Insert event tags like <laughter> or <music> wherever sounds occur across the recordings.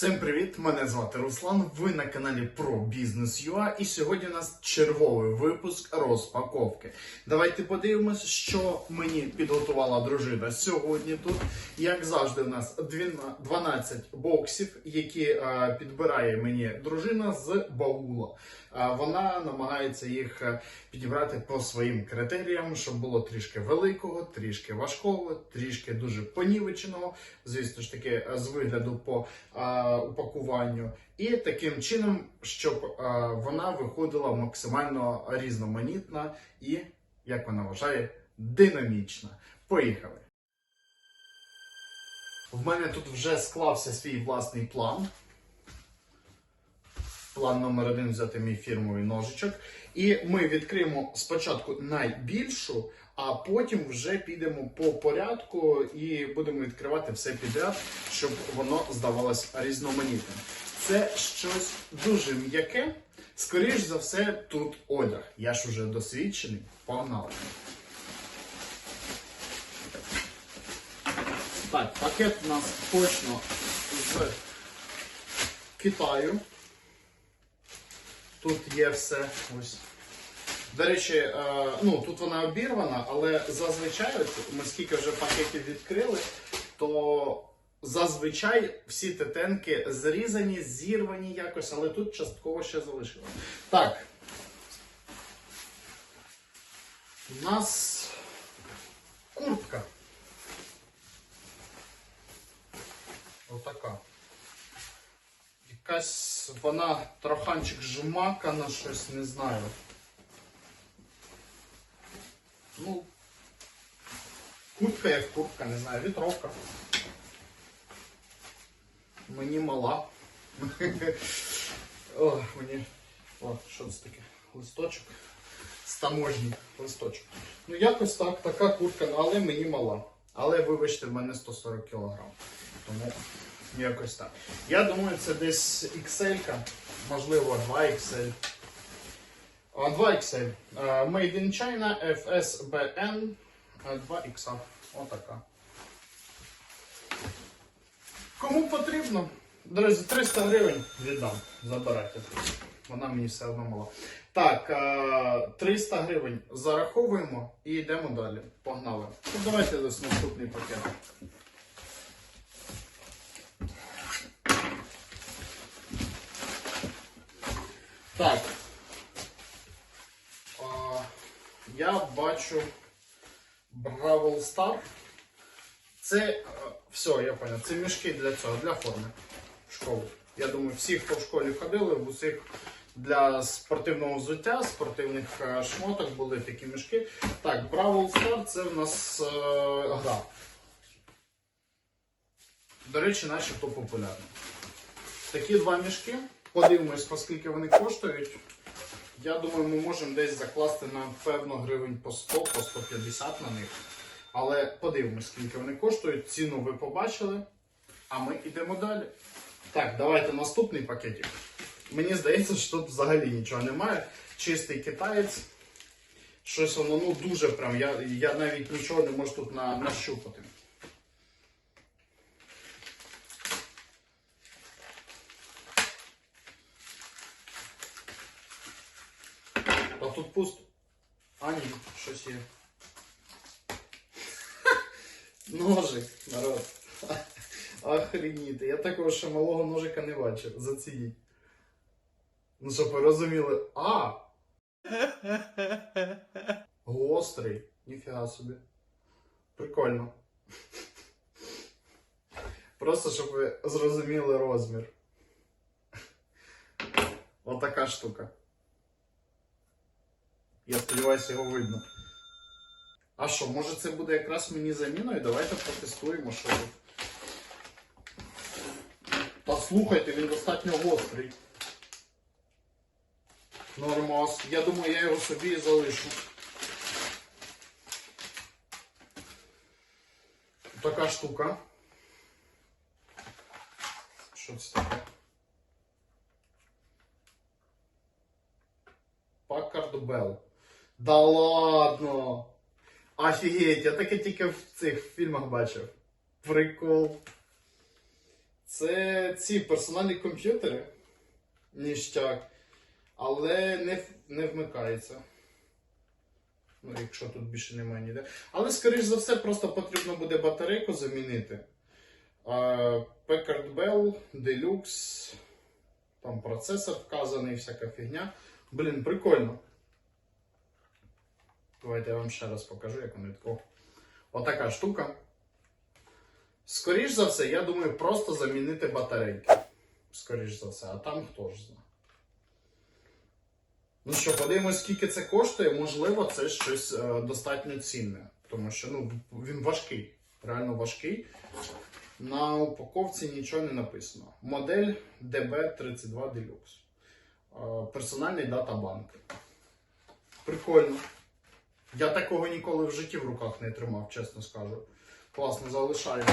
Всім привіт! Мене звати Руслан. Ви на каналі про бізнес ЮА, і сьогодні у нас черговий випуск розпаковки. Давайте подивимось, що мені підготувала дружина сьогодні. Тут, як завжди, у нас 12 боксів, які е, підбирає мені дружина з баула. Е, Вона намагається їх е, підібрати по своїм критеріям, щоб було трішки великого, трішки важкого, трішки дуже понівеченого. Звісно ж таки, з вигляду по упакуванню, і таким чином, щоб е, вона виходила максимально різноманітна і, як вона вважає, динамічна. Поїхали! В мене тут вже склався свій власний план. План номер один взяти мій фірмовий ножичок. І ми відкриємо спочатку найбільшу, а потім вже підемо по порядку і будемо відкривати все підряд, щоб воно здавалось різноманітним. Це щось дуже м'яке. Скоріш за все, тут одяг. Я ж уже досвідчений. Погнали. Так, пакет у нас точно з Китаю. Тут є все ось. До речі, е, ну тут вона обірвана, але зазвичай, ми скільки вже пакетів відкрили, то зазвичай всі тетенки зрізані, зірвані якось, але тут частково ще залишилось. Так. У нас куртка. Отака. Якась вона троханчик жмакана, щось не знаю. Ну, куртка як куртка, не знаю, вітровка. Мені мала. <laughs> О, мені. О, що це таке? Листочок. З таможні листочок. Ну, якось так, така куртка, ну, але мені мала. Але вибачте, в мене 140 кг. Тому якось так. Я думаю, це десь XL, можливо, 2XL. А, 2XL. Е, Made in China FSBN 2XL. Отака. Кому потрібно? Друзі, 300 гривень віддам. Забирайте. Вона мені все одно мала. Так, е, 300 гривень зараховуємо і йдемо далі. Погнали. Ну, давайте ось наступний пакет. Так. Я бачу Бравл Star. Це е, все, я понял. Це мішки для цього, для форми в школу. Я думаю, всі, хто в школі ходили, в усіх для спортивного взуття, спортивних е, шмоток були такі мішки. Так, Бравл Star це в нас е, гра. До речі, начебто популярна. Такі два мішки. Подивимось, оскільки вони коштують. Я думаю, ми можемо десь закласти на певно гривень по 100, по 150 на них. Але подивимось, скільки вони коштують. Ціну ви побачили. А ми йдемо далі. Так, давайте наступний пакетик. Мені здається, що тут взагалі нічого немає. Чистий китаєць. Щось воно ну дуже прям. Я, я навіть нічого не можу тут на, нащупати. А тут пусто. А, ні, щось є. <laughs> Ножик, народ. <laughs> Охреніти. Я такого ще малого ножика не бачив. Зацініть. Ну, щоб ви розуміли. А! <laughs> Гострий. Ніфіга собі. Прикольно. Просто щоб ви зрозуміли розмір. Отака штука. Я сподіваюся, його видно. А що, може це буде якраз мені заміною? Давайте протестуємо, що тут. Та він достатньо гострий. Нормас. Я думаю, я його собі і залишу. Така штука. Що це таке? Packard Bell. Да ладно! Офігеть, я таке тільки в цих фільмах бачив. Прикол. Це ці персональні комп'ютери. Ніштяк. Але не, не вмикається. Ну, якщо тут більше немає ніде. Але, скоріш за все, просто потрібно буде батарейку замінити. Packard Bell, Deluxe, там процесор вказаний, всяка фігня. Блін, прикольно. Давайте я вам ще раз покажу, як воно тако. Отака штука. Скоріш за все, я думаю, просто замінити батарейки. Скоріш за все, а там хто ж знає. Ну що, подивимось, скільки це коштує. Можливо, це щось е, достатньо цінне. Тому що ну, він важкий, реально важкий. На упаковці нічого не написано. Модель DB32 Deluxe. Е, персональний датабанк. Прикольно. Я такого ніколи в житті в руках не тримав, чесно скажу. Класно, залишаю.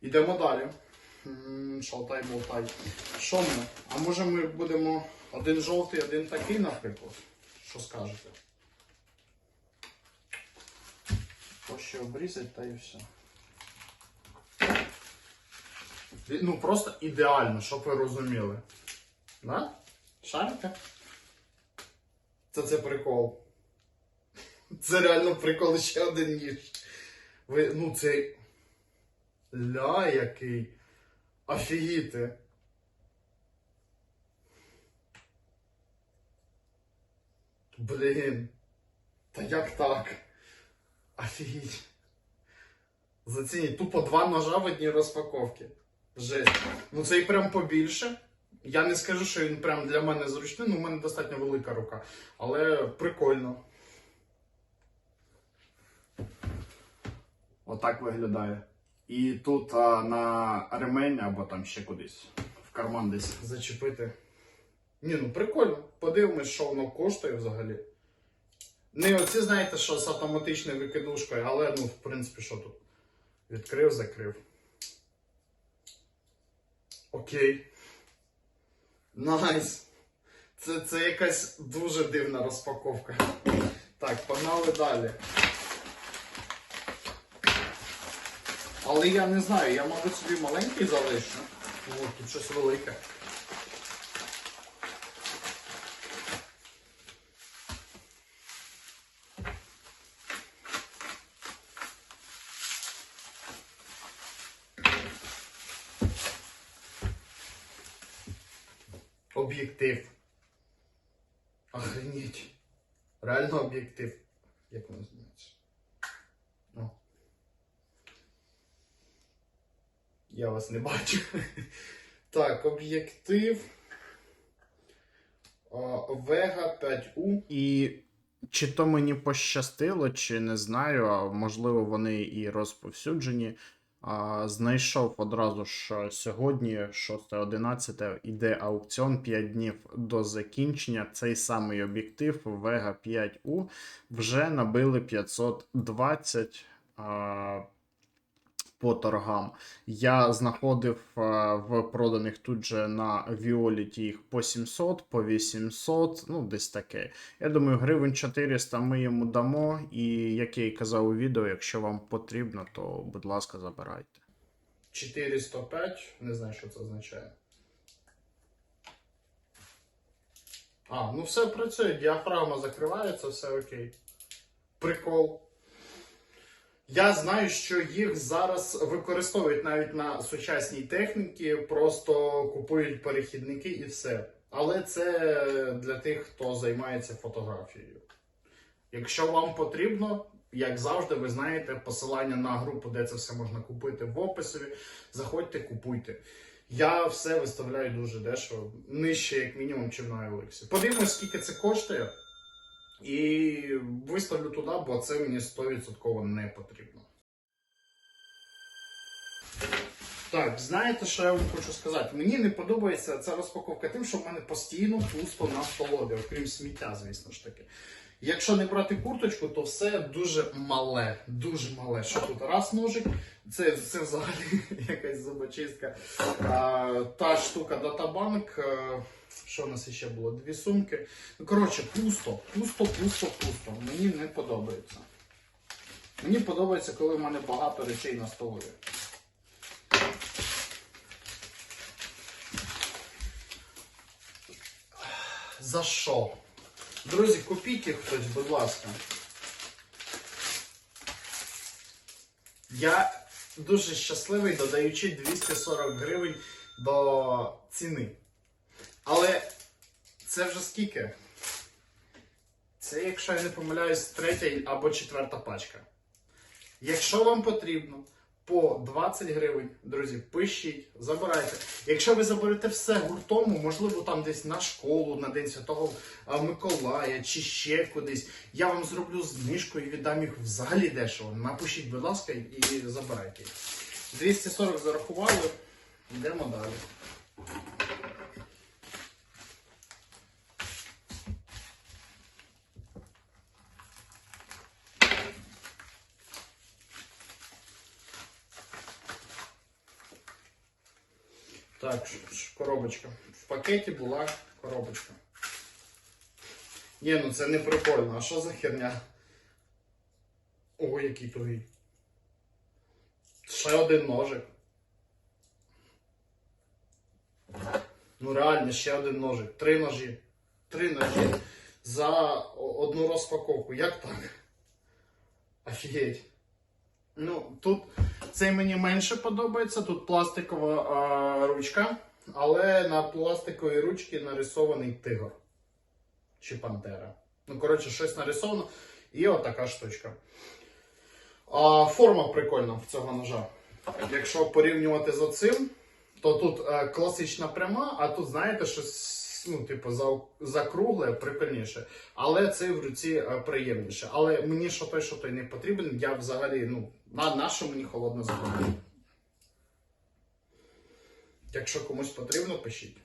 Ідемо далі. Шалтай болтай. Що ми? А може ми будемо один жовтий, один такий, наприклад? Що скажете? Проще обрізати та і все. Ну просто ідеально, щоб ви розуміли. Да? Шарите? Це це прикол. Це реально прикол ще один ніж. Ви, ну це. Ля який. Офігіти. Блін. Та як так? Офігеть. Зацініть, тупо два ножа в одній розпаковці. Жесть. Ну цей прям побільше. Я не скажу, що він прям для мене зручний, ну в мене достатньо велика рука. Але прикольно. Отак виглядає. І тут а, на ремень або там ще кудись. В карман десь зачепити. Ні, ну прикольно. Подивимось, що воно коштує взагалі. Не оці, знаєте, що з автоматичною викидушкою, але ну, в принципі, що тут? Відкрив, закрив. Окей. Найс. Це, це якась дуже дивна розпаковка. Так, погнали далі. Але я не знаю, я, мабуть, собі маленький залишу. О, тут щось велике. Об'єктив. Охренеть. Реально об'єктив. Як називається? Я вас не бачу. <laughs> Так, об'єктив. Vega 5U. І чи то мені пощастило, чи не знаю, а можливо вони і розповсюджені. А, Знайшов одразу ж сьогодні, 6.11, іде аукціон 5 днів до закінчення. Цей самий об'єктив Vega 5U вже набили 520 а, по торгам. Я знаходив в проданих тут же на Violet їх по 700, по 800, ну десь таке. Я думаю, гривень 400 ми йому дамо. І як я і казав у відео, якщо вам потрібно, то будь ласка, забирайте. 405, не знаю, що це означає. А, ну все працює, діафрагма закривається, все окей. Прикол. Я знаю, що їх зараз використовують навіть на сучасній техніці, просто купують перехідники і все. Але це для тих, хто займається фотографією. Якщо вам потрібно, як завжди, ви знаєте посилання на групу, де це все можна купити в описі. Заходьте, купуйте. Я все виставляю дуже дешево, нижче, як мінімум, чим на OLX. Подивимось, скільки це коштує. І виставлю туди, бо це мені 100% не потрібно. Так, знаєте, що я вам хочу сказати? Мені не подобається ця розпаковка тим, що в мене постійно пусто на столові, окрім сміття, звісно ж таки. Якщо не брати курточку, то все дуже мале, дуже мале. Що тут раз ножик, це, це взагалі <laughs> якась зубочистка. А, та штука датабанк. Що в нас ще було? Дві сумки. Ну, коротше, пусто, пусто, пусто, пусто. Мені не подобається. Мені подобається, коли в мене багато речей на столові. За що? Друзі, купіть їх хтось, будь ласка. Я дуже щасливий, додаючи 240 гривень до ціни. Але це вже скільки? Це, якщо я не помиляюсь, третя або четверта пачка. Якщо вам потрібно по 20 гривень, друзі, пишіть, забирайте. Якщо ви заберете все гуртом, можливо, там десь на школу, на День Святого Миколая чи ще кудись, я вам зроблю знижку і віддам їх взагалі дешево. Напишіть, будь ласка, і забирайте 240 зарахували, йдемо далі. Так, коробочка. В пакеті була коробочка. Ні, ну це не прикольно. А що за херня? Ой, який тугий. Ще один ножик. Ну реально, ще один ножик. Три ножі. Три ножі за одну розпаковку. Як так? Офігеть. Ну, тут цей мені менше подобається. Тут пластикова а, ручка, але на пластиковій ручці нарисований тигр. Чи пантера. Ну, коротше, щось нарисовано. І отака штучка. А, форма прикольна в цього ножа. Якщо порівнювати з оцим, то тут е, класична пряма, а тут, знаєте, щось. Ну, типу, за, закругле, прикольніше. Але цей в руці е, приємніше. Але мені що той, що той не потрібен, я взагалі, ну, на, на мені холодно забрати. Якщо комусь потрібно, пишіть.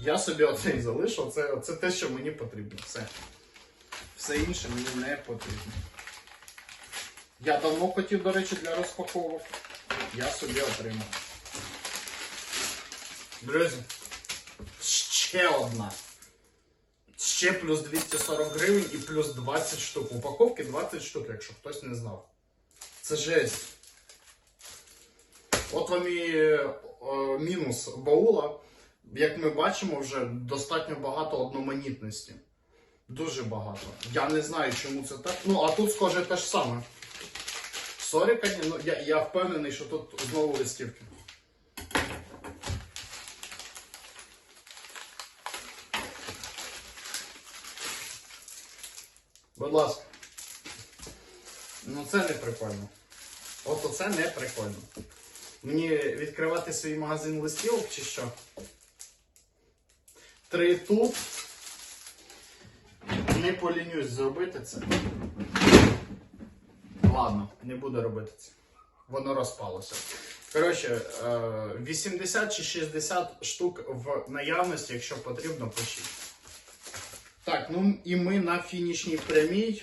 Я собі оцей залишив, це, це те, що мені потрібно. Все. Все інше мені не потрібно. Я давно хотів, до речі, для розпаковок. Я собі отримав. Друзі, ще одна. Ще плюс 240 гривень і плюс 20 штук. Упаковки 20 штук, якщо хтось не знав. Це жесть. От вам і е, мінус баула. Як ми бачимо, вже достатньо багато одноманітності. Дуже багато. Я не знаю, чому це так. Ну, а тут схоже те ж саме. Сорі, ну я, я впевнений, що тут знову листівки. Будь ласка. Ну це не прикольно. От оце не прикольно. Мені відкривати свій магазин листівок чи що? Три тут. Не полінюсь зробити це. Ладно, не буду робити це. Воно розпалося. Коротше, е, 80 чи 60 штук в наявності, якщо потрібно, пишіть. Так, ну і ми на фінішній прямій.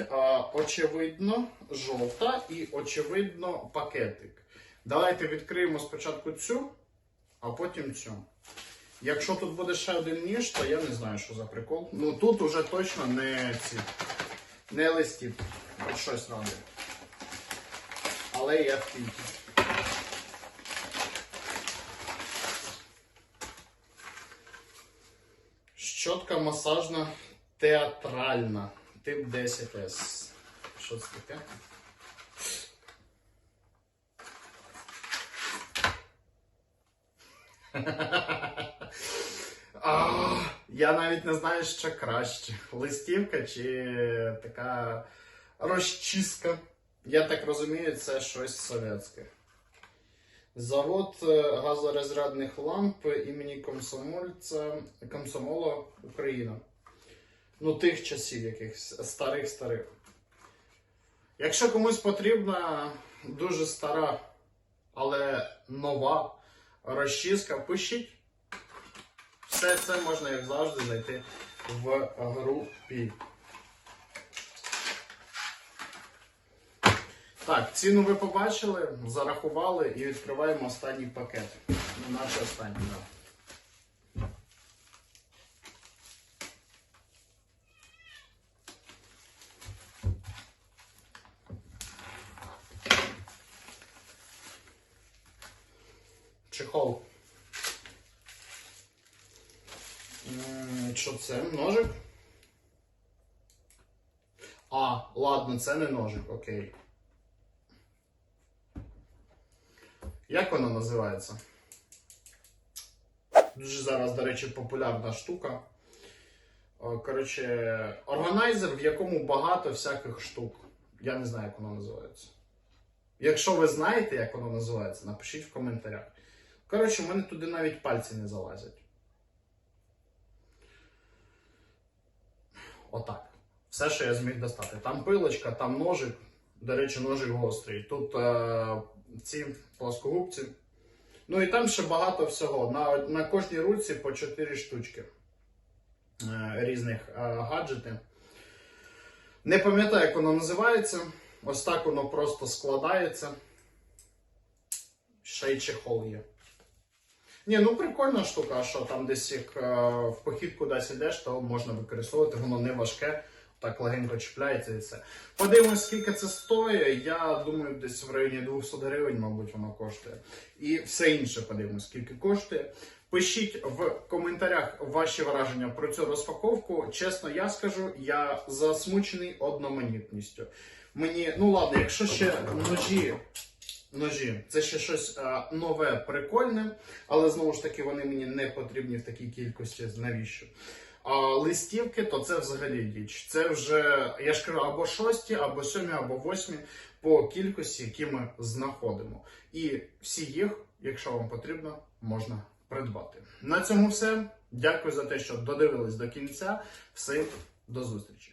Очевидно, жовта і очевидно пакетик. Давайте відкриємо спочатку цю, а потім цю. Якщо тут буде ще один ніж, то я не знаю, що за прикол. Ну тут уже точно не ці. Не листів. Щось радує. Але я в кінці. Щотка масажна театральна. Тип 10С. Що це таке? <laughs> Я навіть не знаю, що краще. Листівка чи така розчіска. Я так розумію, це щось совєтське. Завод е, газорозрядних ламп імені комсомольця Комсомола Україна. Ну, тих часів якихось старих-старих. Якщо комусь потрібна дуже стара, але нова розчіска, пишіть. Все це можна, як завжди, знайти в групі. Так, ціну ви побачили, зарахували і відкриваємо останній пакет. Ну, наш останній, так. Чехол. М, Що це? Ножик? А, ладно, це не ножик, окей. Як воно називається? Дуже зараз, до речі, популярна штука. Коротше, органайзер, в якому багато всяких штук. Я не знаю, як воно називається. Якщо ви знаєте, як воно називається, напишіть в коментарях. Коротше, в мене туди навіть пальці не залазять. Отак. Все, що я зміг достати. Там пилочка, там ножик. До речі, ножик гострий. Тут е, ці плоскогубці. Ну і там ще багато всього. На, на кожній руці по 4 штучки е, різних е, гаджетів. Не пам'ятаю, як воно називається. Ось так воно просто складається. Ще й чехол є. Ні, ну прикольна штука, що там десь як е, в похід кудись ідеш, то можна використовувати, воно не важке, так легенько чіпляється і все. Подивимось, скільки це стоїть. Я думаю, десь в районі 200 гривень, мабуть, воно коштує. І все інше подивимось, скільки коштує. Пишіть в коментарях ваші враження про цю розпаковку. Чесно, я скажу, я засмучений одноманітністю. Мені, ну ладно, якщо ще ножі ножі. Це ще щось е, нове, прикольне, але знову ж таки вони мені не потрібні в такій кількості. Навіщо? А листівки, то це взагалі діч. Це вже, я ж кажу, або шості, або сьомі, або восьмі по кількості, які ми знаходимо. І всі їх, якщо вам потрібно, можна придбати. На цьому все. Дякую за те, що додивились до кінця. Всім до зустрічі!